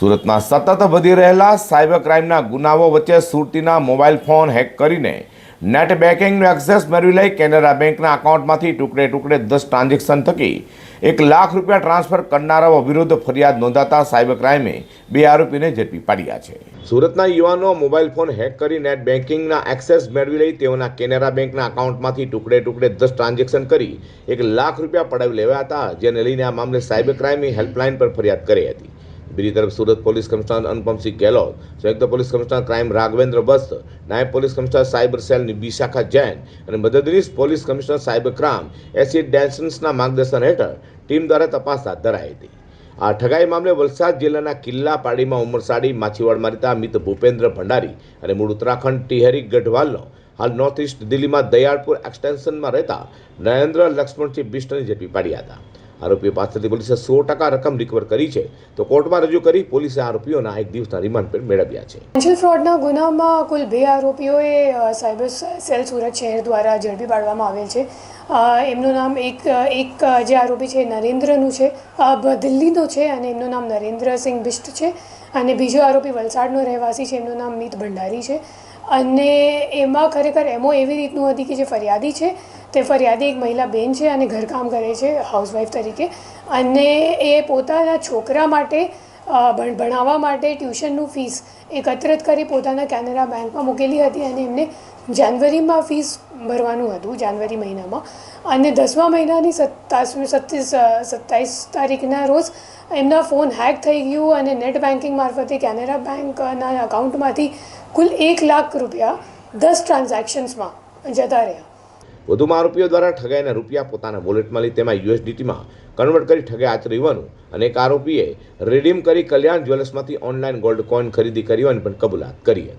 સુરતમાં સતત વધી રહેલા સાયબર ક્રાઇમના ગુનાઓ વચ્ચે સુરતીના મોબાઈલ ફોન હેક કરીને નેટ બેન્કિંગનો એક્સેસ મેળવી લઈ કેનેરા બેંકના એકાઉન્ટમાંથી ટુકડે ટુકડે દસ ટ્રાન્ઝેક્શન થકી એક લાખ રૂપિયા ટ્રાન્સફર કરનારાઓ વિરુદ્ધ ફરિયાદ નોંધાતા સાયબર ક્રાઇમે બે આરોપીને ઝડપી પાડ્યા છે. સુરતના યુવાનો મોબાઈલ ફોન હેક કરી નેટ બેન્કિંગના એક્સેસ મેળવી લઈ તેઓના કેનેરા બેંકના એકાઉન્ટમાંથી ટુકડે ટુકડે દસ ટ્રાન્ઝેક્શન કરી એક લાખ રૂપિયા પડાવી લેવા હતા, જેને લઈને આ મામલે સાયબર ક્રાઇમની હેલ્પલાઇન પર ફરિયાદ કરી હતી. બીજી તરફ સુરત પોલીસ કમિશનર અનુપમસિંહ ગેહલોત, સંયુક્ત police commissioner crime Raghvendra Bast, નાયબ પોલીસ કમિશનર સાયબર સેલની વિશાખા જૈન અને મદદનીશ police commissioner cyber crime AC ડેન્સન્સના માર્ગદર્શન હેઠળ ટીમ દ્વારા તપાસ હાથ ધરાઈ હતી. આ ઠગાઈ મામલે વલસાડ જિલ્લાના કિલ્લા પાડીમાં ઉમરસાડી માછીવાડ રહેતા મિત ભૂપેન્દ્ર ભંડારી અને મૂળ ઉત્તરાખંડ ટિહરી ગઢવાલનો હાલ નોર્થ ઇસ્ટ દિલ્હીમાં દયાળપુર એક્સટેન્શનમાં રહેતા નરેન્દ્ર લક્ષ્મણસિંહ બિષ્ટને ઝડપી પાડ્યા હતા. આરોપીઓ પાસેથી પોલીસે સો ટકા રકમ રિકવર કરી છે. તો કોર્ટમાં રજૂ કરી પોલીસે આરોપીઓના એક દિવસના રિમાન્ડ પર મેળવ્યા છે. ફાઇનાન્શિયલ ફ્રોડના ગુનામાં કુલ બે આરોપીઓએ સાયબર સેલ સુરત શહેર દ્વારા ઝડપી પાડવામાં આવેલ છે. એમનું નામ એક એક જે આરોપી છે નરેન્દ્રનું છે. દિલ્હીનો છે અને એમનું નામ નરેન્દ્રસિંહ બિષ્ટ છે. અને બીજો આરોપી વલસાડનો રહેવાસી છે, એમનું નામ મિત ભંડારી છે. અને એમાં ખરેખર એમો એવી રીતનું હતી કે જે ફરિયાદી છે, તે ફરિયાદી એક મહિલા બેન છે અને ઘરકામ કરે છે હાઉસવાઈફ તરીકે. અને એ પોતાના છોકરા માટે ભણાવવા માટે ટ્યુશનનું ફીસ એકત્રિત કરી પોતાના કેનેરા બેંકમાં મૂકેલી હતી અને એમને જાન્યુઆરીમાં ફીસ ભરવાનું હતું, જાન્યુઆરી મહિનામાં. અને દસમા મહિનાની સત્તાસ, સત્તીસ સત્તાવીસ તારીખના રોજ એમના ફોન હેક થઈ ગયું અને નેટ બેન્કિંગ મારફતે કેનેરા બેંકના અકાઉન્ટમાંથી કુલ એક લાખ રૂપિયા દસ ટ્રાન્ઝેક્શન્સમાં જતા રહ્યા. વધુમાં આરોપીઓ દ્વારા ઠગાઈના રૂપિયા પોતાના વોલેટમાં લઈ તેમાં યુએસડીટીમાં કન્વર્ટ કરી ઠગાઈ આચરી હોવાનું અને એક આરોપીએ રિડીમ કરી કલ્યાણ જ્વેલર્સમાંથી ઓનલાઈન ગોલ્ડ કોઈન ખરીદી કરી હોવાની પણ કબૂલાત કરી હતી.